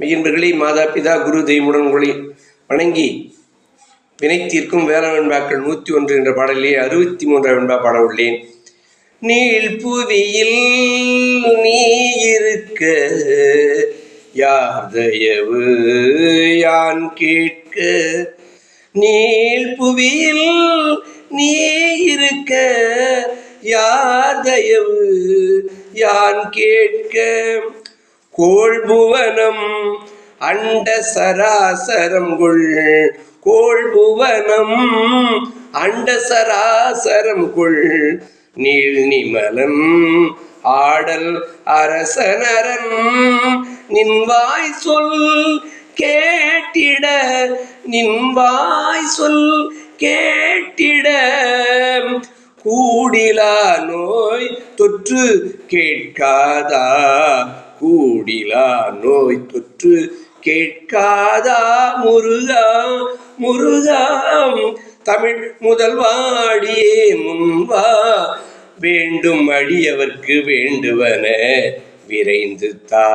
மெய்யன்பர்களே மாதா பிதா குரு தெய்வமுடன் உங்களை வணங்கி வினை தீர்க்கும் வேளாண்பாக்கள் நூற்றி ஒன்று என்ற பாடலிலே அறுபத்தி மூன்றாம் வெண்பா பாட உள்ளேன் நீள் புவியில் நீ இருக்க யாதயவு யான் கேட்க? நீள் புவியில் நீ இருக்க யார் தயவு யான் கேட்க? கோழ்புவனம் அண்ட சராசரம் கொள். கோழ்புவனம் அண்ட சராசரம் கொள். நீள் நிமலம் ஆடல் அரசனரன் நின்வாய் சொல் கேட்டிட. நின்வாய் சொல் கேட்டிட. கூடிலா நோய் தொற்று கேட்காதா? கூடிலா நோய் தொற்று கேட்காதா முருகா முருகா தமிழ் முதல்வாடியே முன்வா. வேண்டும் அடியவர்க்கு வேண்டுவன விரைந்து தா.